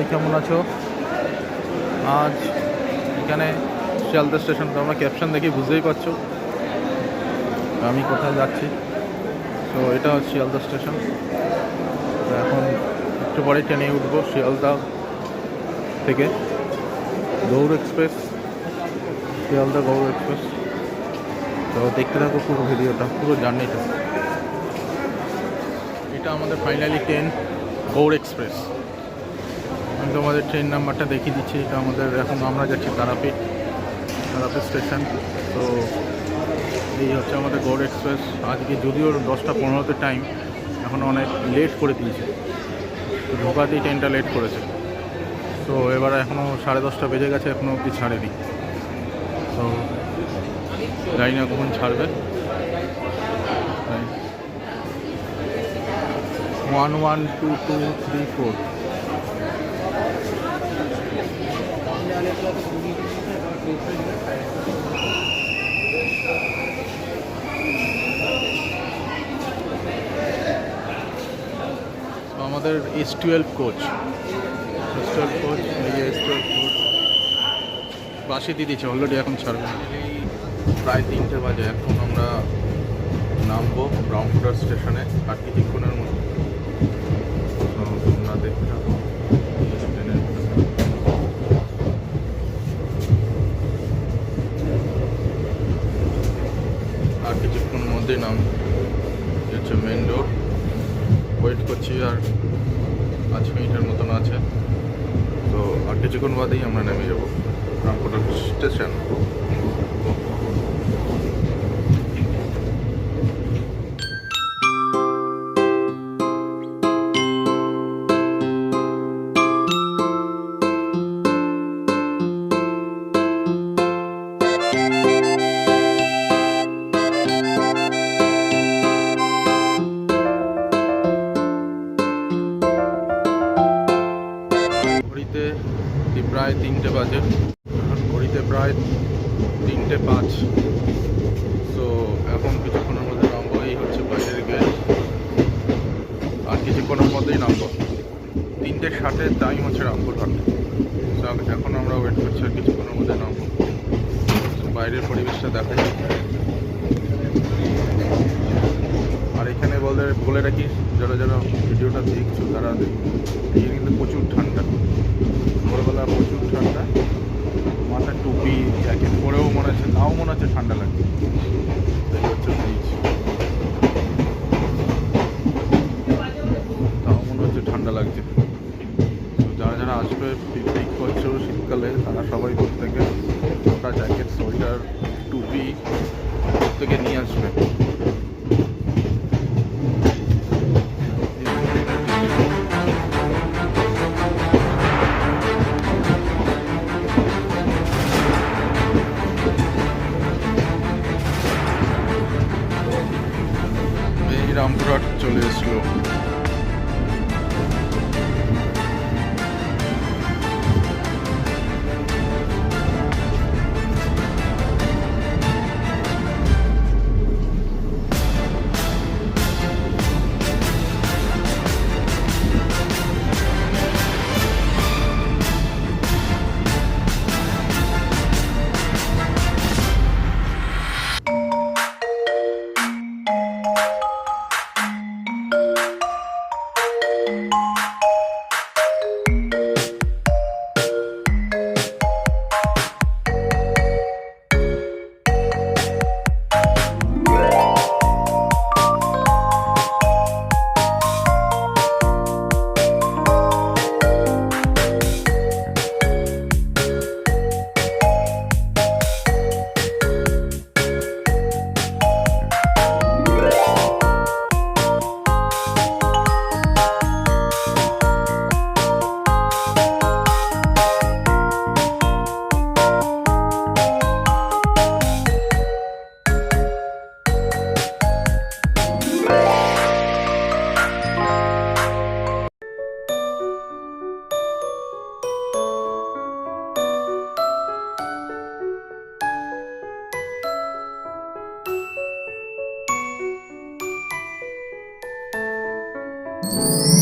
সবাই কেমন আছো? আজ এখানে শিয়ালদা স্টেশন, তোমরা ক্যাপশন দেখে বুঝতেই পারছ। আমি কোথায় যাচ্ছি? তো এটা শিয়ালদা স্টেশন। এখন একটু পরে ট্রেনে উঠবো শিয়ালদা থেকে। Gour express, Sealdah Gour express. তো দেখতে থাকো পুরো ভিডিওটা, পুরো জার্নিটা। এটা আমাদের ফাইনালি ট্রেন গৌড় এক্সপ্রেস। আমি তোমাদের ট্রেন নাম্বারটা দেখিয়ে দিচ্ছি, এটা আমাদের এখন আমরা যাচ্ছি তারাপীঠ তারাপীঠ স্টেশন তো এই হচ্ছে আমাদের গৌড় এক্সপ্রেস আজকে যদিও দশটা পনেরোতে টাইম এখন অনেক লেট করে দিয়েছে। তো ঢোকাতেই ট্রেনটা লেট করেছে। তো এবার এখনও সাড়ে দশটা বেজে গেছে এখনও অবধি ছাড়েনি। তো জানি না কখন ছাড়বে। One one two two three four আমাদের S twelve coach S twelve coach এই এস টুয়েলভ কোচ পাশে দিয়ে দিচ্ছে অলরেডি এখন ছাড়বে। প্রায় তিনটে বাজে, এখন আমরা নামবো ব্রাউনফুটার স্টেশনে আর কিছুক্ষণের মধ্যে তো তোমরা দেখতে থাকো এই যে ট্রেনের ভিতরে। আর কিছুক্ষণ মধ্যেই নাম। হচ্ছে মেন রোড ওয়েট করছি আর পাঁচ মিনিটের মতন আছে। তো আর কিছুক্ষণ বাদেই আমরা নেমে যাব রামপুর স্টেশন ঘড়িতে প্রায় তিনটে বাজে? ঘড়িতে প্রায় তিনটে পাঁচ। তো এখন কিছুক্ষণের মধ্যে নামবো এই হচ্ছে বাইরের গেট আর কিছুক্ষণের মধ্যেই নামবো। তিনটে ষাটে টাইম হচ্ছে রামপুরহাট এখন আমরা ওয়েট করছি আর কিছুক্ষণের মধ্যে নামবো। বাইরের পরিবেশটা দেখা আর এখানে বলে বলে রাখি, যারা যারা ভিডিওটা দেখছ, তারা এখানে কিন্তু প্রচুর ঠান্ডা ভোরবেলা প্রচুর ঠান্ডা মাথায় টুপি জ্যাকেট পরেও মনে হচ্ছে তাও মনে হচ্ছে ঠান্ডা লাগছে এই হচ্ছে ব্রিজ তাও মনে হচ্ছে ঠান্ডা লাগছে তো যারা যারা আসবে পিকনিক করছ শীতকালে তারা সবাই প্রত্যেকে মোটা জ্যাকেট সোয়েটার টুপি প্রত্যেকে নিয়ে আসবে। রামপুরহাট চলে এসলো। Música